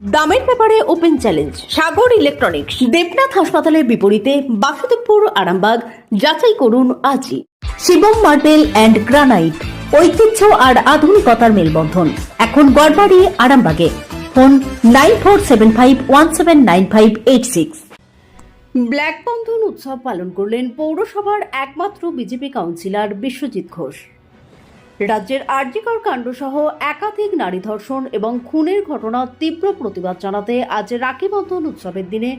দামের ব্যাপারে open challenge, Sagar electronics, Debnath হাসপাতালের বিপরীতে বাসুদেবপুর, আরামবাগ, যাচাই করুন আজই। শিবম মার্বেল অ্যান্ড গ্রানাইট, ঐতিহ্য আর আধুনিকতার মেলবন্ধন। এখন গড়বাড়ি, আরামবাগে। Phone nine four seven five one seven nine five eight six. Black বন্ধন উৎসব পালন করলেন পৌরসভার একমাত্র বিজেপি কাউন্সিলর বিশ্বজিৎ ঘোষ। রাজ্যের আর্যিকর কাণ্ডসহ একাধিক নারী ধর্ষণ এবং খুনের ঘটনার তীব্র প্রতিবাদ জানাতে আজ রাখি বন্ধন উৎসবের দিনে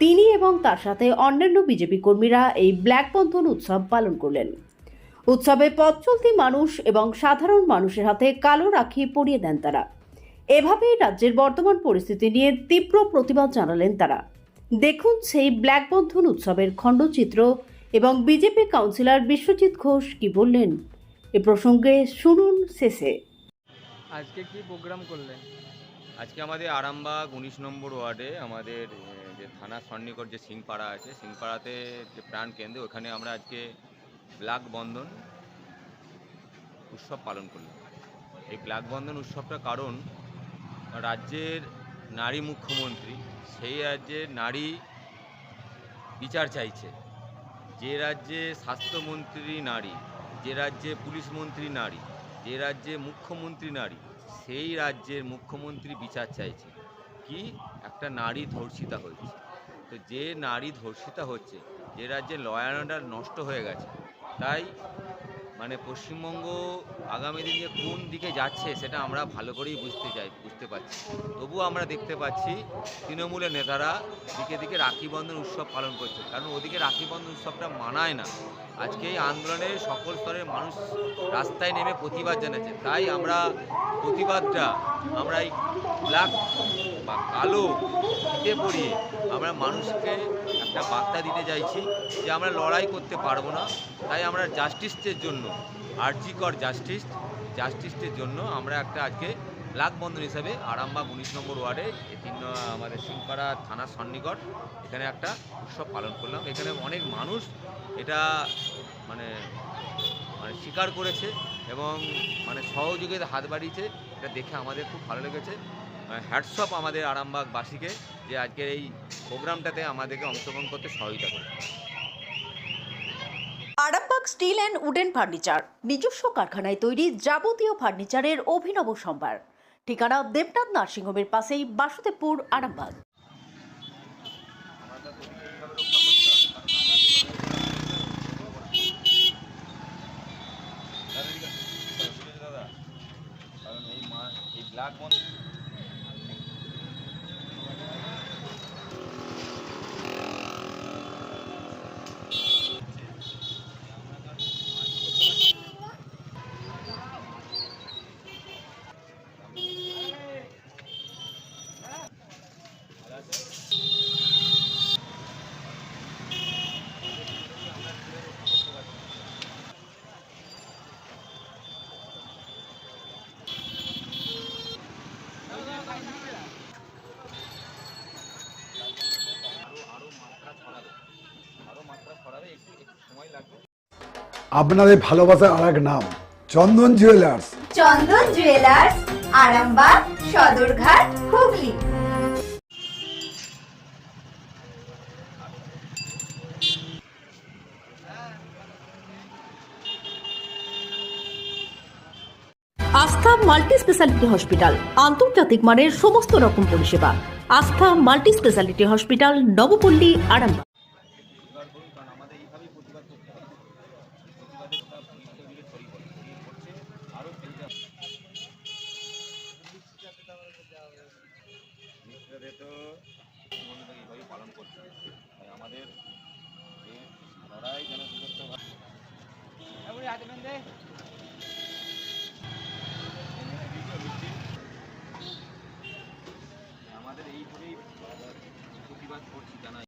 তিনি এবং তার সাথে অন্যান্য বিজেপি কর্মীরা এই ব্ল্যাক বন্ধন উৎসব পালন করলেন। উৎসবে পথ চলতি মানুষ এবং সাধারণ মানুষের হাতে কালো রাখি পরিয়ে দেন তারা। এভাবেই রাজ্যের বর্তমান পরিস্থিতি নিয়ে তীব্র প্রতিবাদ জানালেন তারা। দেখুন সেই ব্ল্যাক বন্ধন উৎসবের খণ্ডচিত্র এবং বিজেপি কাউন্সিলর বিশ্বজিৎ ঘোষ কি বললেন। এ প্রসঙ্গে শুনুন শেষে। আজকে কি প্রোগ্রাম করলেন? আজকে আমাদের আরামবাগ উনিশ নম্বর ওয়ার্ডে আমাদের যে থানা সন্নিকট যে সিংপাড়া আছে সিংপাড়াতে যে প্রাণ কেন্দ্র ওখানে আমরা আজকে ব্ল্যাক বন্ধন উৎসব পালন করলাম। এই ব্ল্যাক বন্ধন উৎসবটার কারণ রাজ্যের নারী মুখ্যমন্ত্রী সেই রাজ্যে নারী বিচার চাইছে। যে রাজ্যে স্বাস্থ্যমন্ত্রী নারী যে রাজ্যে পুলিশ মন্ত্রী নারী, যে রাজ্যে মুখ্যমন্ত্রী নারী, সেই রাজ্যের মুখ্যমন্ত্রী বিচার চাইছে। কি? একটা নারী ধর্ষিতা হয়েছে। তো যে নারী ধর্ষিতা হচ্ছে, যে রাজ্যে লয়ার অর্ডার নষ্ট হয়ে গেছে, তাই মানে পশ্চিমবঙ্গ আগামী দিনে কোন দিকে যাচ্ছে সেটা আমরা ভালো করেই বুঝতে চাই, বুঝতে পারছি। তবুও আমরা দেখতে পাচ্ছি তৃণমূলের নেতারা দিকে দিকে রাখি বন্ধন উৎসব পালন করছে। কারণ ওদিকে রাখি বন্ধন উৎসবটা মানায় না। আজকে এই আন্দোলনে সকল স্তরের মানুষ রাস্তায় নেমে প্রতিবাদ জানাচ্ছে। তাই আমরা প্রতিবাদটা আমরা এই ব্ল্যাক বা কালো ফিতে পরিয়ে আমরা মানুষকে একটা বার্তা দিতে চাইছি যে আমরা লড়াই করতে পারব না, তাই আমরা জাস্টিসের জন্য, আর্জিকর জাস্টিস, জাস্টিসের জন্য আমরা একটা আজকে ব্ল্যাক বন্ধন হিসাবে আরামবাগ উনিশ নম্বর ওয়ার্ডে তিন, আমাদের সিংপাড়া থানার সন্নিকট, এখানে একটা উৎসব পালন করলাম। এখানে অনেক মানুষ এটা মানে মানে স্বীকার করেছে এবং মানে সহযোগিতা হাত বাড়িয়েছে, এটা দেখে আমাদের খুব ভালো লেগেছে। হ্যাটসঅপ আমাদের আরামবাগবাসীকে যে আজকের এই প্রোগ্রামটাতে আমাদেরকে অংশগ্রহণ করতে সহযোগিতা করে। Arambagh steel and wooden furniture নিজস্ব কারখানায় তৈরি যাবতীয় ফার্নিচারের অভিনব সম্ভার। ঠিকানা দেবনাথ নার্সিংহোমের পাশেই বাসুদেবপুর আরামবাগ। কারণ এই মা এই ব্ল্যাক আপনাদের ভালোবাসার আর এক নাম Chandan jewellers Chandan jewellers Arambagh Sadarghat Hooghly. Aastha multi speciality hospital আন্তর্জাতিক মানের সমস্ত রকম পরিষেবা। Aastha multi speciality hospital Nabapalli Arambagh. প্রতিবাদের কথা পুলিশকে মিলে ছড়িয়ে আরও হবে মিত্রদের তো মনে এইভাবেই পালন করছে তাই আমাদের লড়াই যেন সুরক্ষিত আমাদের এইভাবেই প্রতিবাদ করছি জানাই।